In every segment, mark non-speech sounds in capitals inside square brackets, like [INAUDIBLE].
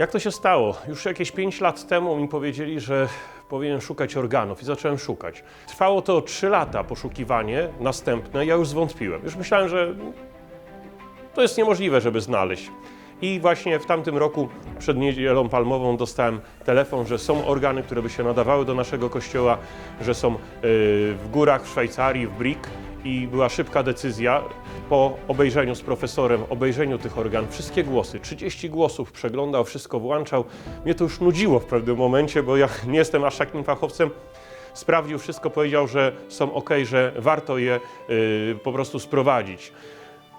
Jak to się stało? Już jakieś 5 lat temu mi powiedzieli, że powinien szukać organów i zacząłem szukać. Trwało to 3 lata poszukiwanie, następne, ja już zwątpiłem. Już myślałem, że to jest niemożliwe, żeby znaleźć. I właśnie w tamtym roku, przed niedzielą palmową, dostałem telefon, że są organy, które by się nadawały do naszego kościoła, że są y, w górach, w Szwajcarii, w Brik. I była szybka decyzja po obejrzeniu z profesorem, obejrzeniu tych organów, wszystkie głosy, 30 głosów przeglądał, wszystko włączał. Mnie to już nudziło w pewnym momencie, bo ja nie jestem aż takim fachowcem sprawdził wszystko, powiedział, że są ok, że warto je y, po prostu sprowadzić.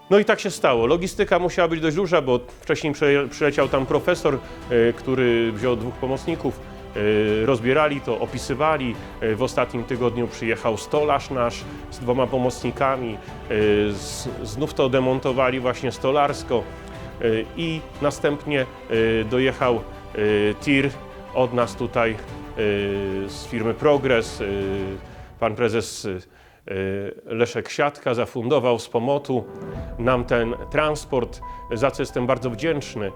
No i tak się stało. Logistyka musiała być dość duża, bo wcześniej przyleciał tam profesor, y, który wziął dwóch pomocników, rozbierali to, opisywali. Y, W ostatnim tygodniu przyjechał stolarz nasz z dwoma pomocnikami, y, znów to demontowali właśnie stolarsko y, i następnie y, dojechał y, tir od nas tutaj y, z firmy Progress. y, Pan prezes y, Leszek Siatka zafundował z pomotu nam ten transport, za co jestem bardzo wdzięczny. Y,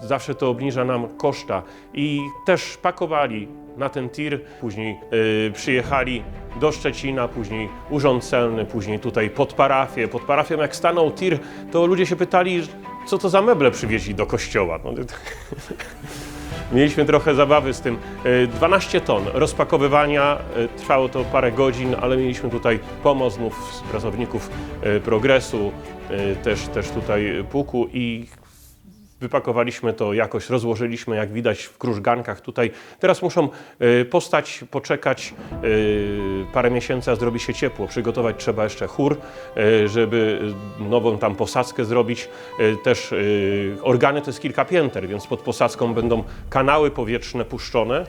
Zawsze to obniża nam koszta. I też pakowali na ten tir, później y, przyjechali do Szczecina, później Urząd Celny, później tutaj pod parafię. Pod parafią jak stanął tir, to ludzie się pytali, co to za meble przywieźli do kościoła. No, [LAUGHS] Mieliśmy trochę zabawy z tym. E, 12 ton rozpakowywania, e, trwało to parę godzin, ale mieliśmy tutaj pomoc znów pracowników e, Progresu, e, też, też tutaj Puku i wypakowaliśmy to jakoś, rozłożyliśmy, jak widać w krużgankach tutaj. Teraz muszą e, postać, poczekać e, parę miesięcy, a zrobi się ciepło. Przygotować trzeba jeszcze chór, e, żeby nową tam posadzkę zrobić. Też organy to jest kilka pięter, więc pod posadzką będą kanały powietrzne puszczone.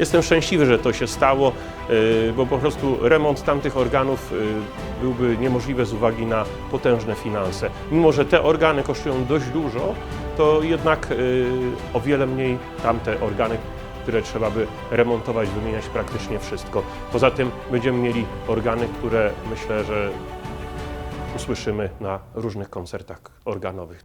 Jestem szczęśliwy, że to się stało, y, bo po prostu remont tamtych organów y, byłby niemożliwy z uwagi na potężne finanse. Mimo, że te organy kosztują dość dużo, to jednak y, o wiele mniej tamte organy, które trzeba by remontować, wymieniać praktycznie wszystko. Poza tym będziemy mieli organy, które myślę, że usłyszymy na różnych koncertach organowych.